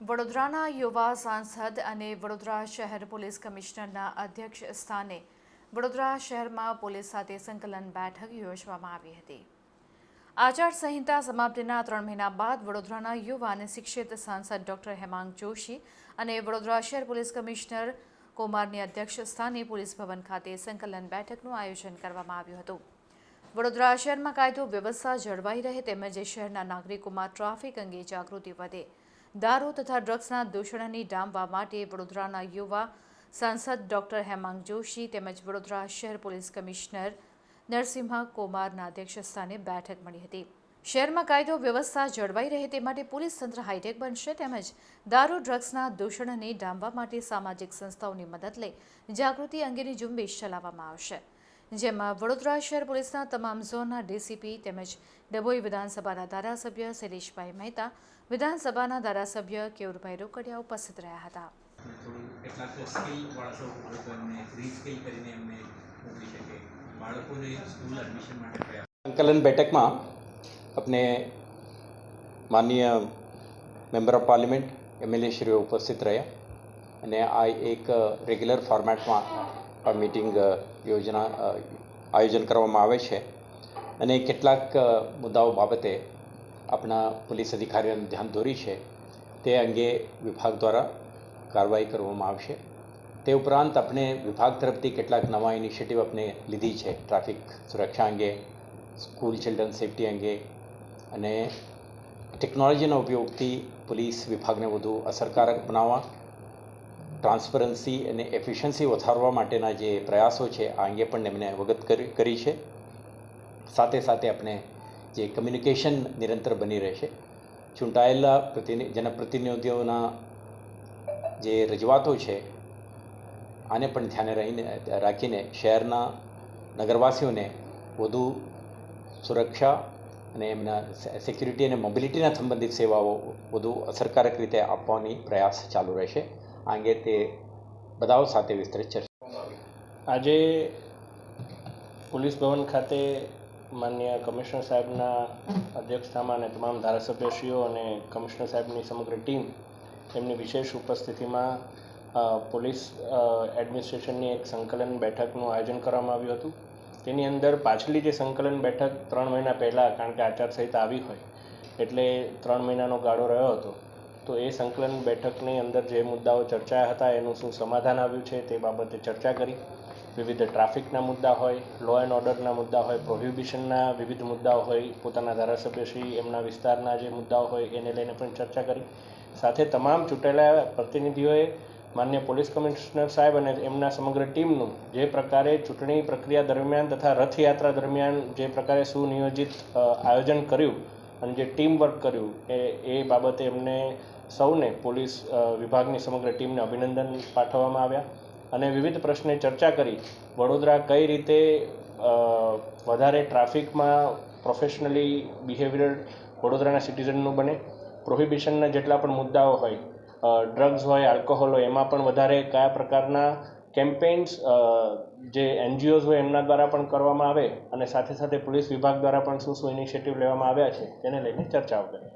વડોદરાના યુવા સાંસદ અને વડોદરા શહેર પોલીસ કમિશનરના અધ્યક્ષ સ્થાને વડોદરા શહેરમાં પોલીસ સાથે સંકલન બેઠક યોજવામાં આવી હતી. આચાર સંહિતા સમાપ્તિના ત્રણ મહિના બાદ વડોદરાના યુવા અને શિક્ષિત સાંસદ ડોક્ટર હેમાંગ જોશી અને વડોદરા શહેર પોલીસ કમિશનર કુમારની અધ્યક્ષ સ્થાને પોલીસ ભવન ખાતે સંકલન બેઠકનું આયોજન કરવામાં આવ્યું હતું. વડોદરા શહેરમાં કાયદો વ્યવસ્થા જળવાઈ રહે તેમજ શહેરના નાગરિકોમાં ટ્રાફિક અંગે જાગૃતિ વધે. દારૂ તથા ડ્રગ્સના દૂષણની ડામવા માટે વડોદરાના યુવા સાંસદ ડોક્ટર હેમાંગ જોશી તેમજ વડોદરા શહેર પોલીસ કમિશનર નરસિંહા કુમારના અધ્યક્ષસ્થાને બેઠક મળી હતી. શહેરમાં કાયદો વ્યવસ્થા જળવાઈ રહે તે માટે પોલીસ તંત્ર હાઈટેક બનશે તેમજ દારૂ, ડ્રગ્સના દૂષણને ડામવા માટે સામાજિક સંસ્થાઓની મદદ લઈ જાગૃતિ અંગેની ઝુંબેશ ચલાવવામાં આવશે. જેમાં વડોદરા શહેર પોલીસના તમામ ઝોનના ડીસીપી તેમજ ડભોઈ વિધાનસભાના ધારાસભ્ય શૈલેષભાઈ મહેતા વિધાનસભાના ધારાસભ્ય કેવુરભાઈ રોકડિયા ઉપસ્થિત રહ્યા હતા. કેટલાક સ્કિલ માણસો લોકોને રીસ્કિલ કરીને એમને મોકલી શકે. બાળકોને સ્કૂલ એડમિશન માટે સંકલન બેઠકમાં આપણે માનનીય મેમ્બર ઓફ પાર્લિમેન્ટ એમએલએ શ્રીઓ ઉપસ્થિત રહ્યા. અને આ એક રેગ્યુલર ફોર્મેટમાં આ મિટિંગ યોજના આયોજન કરવામાં આવે છે. અને કેટલાક મુદ્દાઓ બાબતે આપણા પોલીસ અધિકારીઓને ધ્યાન દોરી છે. તે અંગે વિભાગ દ્વારા કાર્યવાહી કરવામાં આવશે. તે ઉપરાંત આપણે વિભાગ તરફથી કેટલાક નવા ઇનિશિયેટિવ આપણે લીધી છે. ટ્રાફિક સુરક્ષા અંગે, સ્કૂલ ચિલ્ડ્રન સેફટી અંગે અને ટેકનોલોજીના ઉપયોગથી પોલીસ વિભાગને વધુ અસરકારક બનાવવા ટ્રાન્સપરન્સી અને એફિશિયન્સી વધારવા માટેના જે પ્રયાસો છે, આ અંગે પણ એમને અવગત કરી છે. સાથે સાથે આપણે જે કમ્યુનિકેશન નિરંતર બની રહેશે. ચૂંટાયેલા પ્રતિનિ, જનપ્રતિનિધિઓના જે રજૂઆતો છે, આને પણ ધ્યાને રહીને, રાખીને શહેરના નગરવાસીઓને વધુ સુરક્ષા અને એમના સિક્યુરિટી અને મોબિલિટીના સંબંધિત સેવાઓ વધુ અસરકારક રીતે આપવાની પ્રયાસ ચાલુ રહેશે. આ તે બધાઓ સાથે વિસ્તૃત ચર્ચા આજે પોલીસ ભવન ખાતે માન્ય કમિશનર સાહેબના અધ્યક્ષતામાં અને તમામ ધારાસભ્યશ્રીઓ અને કમિશનર સાહેબની સમગ્ર ટીમ એમની વિશેષ ઉપસ્થિતિમાં પોલીસ એડમિનિસ્ટ્રેશનની એક સંકલન બેઠકનું આયોજન કરવામાં આવ્યું હતું. તેની અંદર પાછલી જે સંકલન બેઠક ત્રણ મહિના પહેલાં, કારણ કે આચારસંહિતા આવી હોય, એટલે ત્રણ મહિનાનો ગાળો રહ્યો હતો. તો એ સંકલન બેઠકની અંદર જે મુદ્દાઓ ચર્ચાયા હતા, એનું શું સમાધાન આવ્યું છે તે બાબતે ચર્ચા કરી. વિવિધ ટ્રાફિકના મુદ્દા હોય લો એન્ડ ઓર્ડરના મુદ્દા હોય પ્રોહિબિશનના વિવિધ મુદ્દાઓ હોય, પોતાના ધારાસભ્યશ્રી, એમના વિસ્તારના જે મુદ્દાઓ હોય, એને લઈને પણ ચર્ચા કરી. સાથે તમામ ચૂંટાયેલા પ્રતિનિધિઓએ, માન્ય પોલીસ કમિશનર સાહેબ અને એમના સમગ્ર ટીમનું જે પ્રકારે ચૂંટણી પ્રક્રિયા દરમિયાન તથા રથયાત્રા દરમિયાન જે પ્રકારે સુનિયોજિત આયોજન કર્યું અને જે ટીમ વર્ક કર્યું એ એ બાબતે એમને સૌને પોલીસ વિભાગની સમગ્ર ટીમને અભિનંદન પાઠવવામાં આવ્યા. અને વિવિધ પ્રશ્ને ચર્ચા કરી. વડોદરા કઈ રીતે વધારે ટ્રાફિકમાં પ્રોફેશનલી બિહેવિયર વડોદરાના સિટીઝનનું બને. પ્રોહિબિશનના જેટલા પણ મુદ્દાઓ હોય ડ્રગ્સ હોય, આલ્કોહોલ હોય, એમાં પણ વધારે કયા પ્રકારના કેમ્પેન્સ જે એનજીઓઝ હોય એમના દ્વારા પણ કરવામાં આવે અને સાથે સાથે પોલીસ વિભાગ દ્વારા પણ શું શું ઇનિશિયેટિવ લેવામાં આવ્યા છે, તેને લઈને ચર્ચાઓ કરી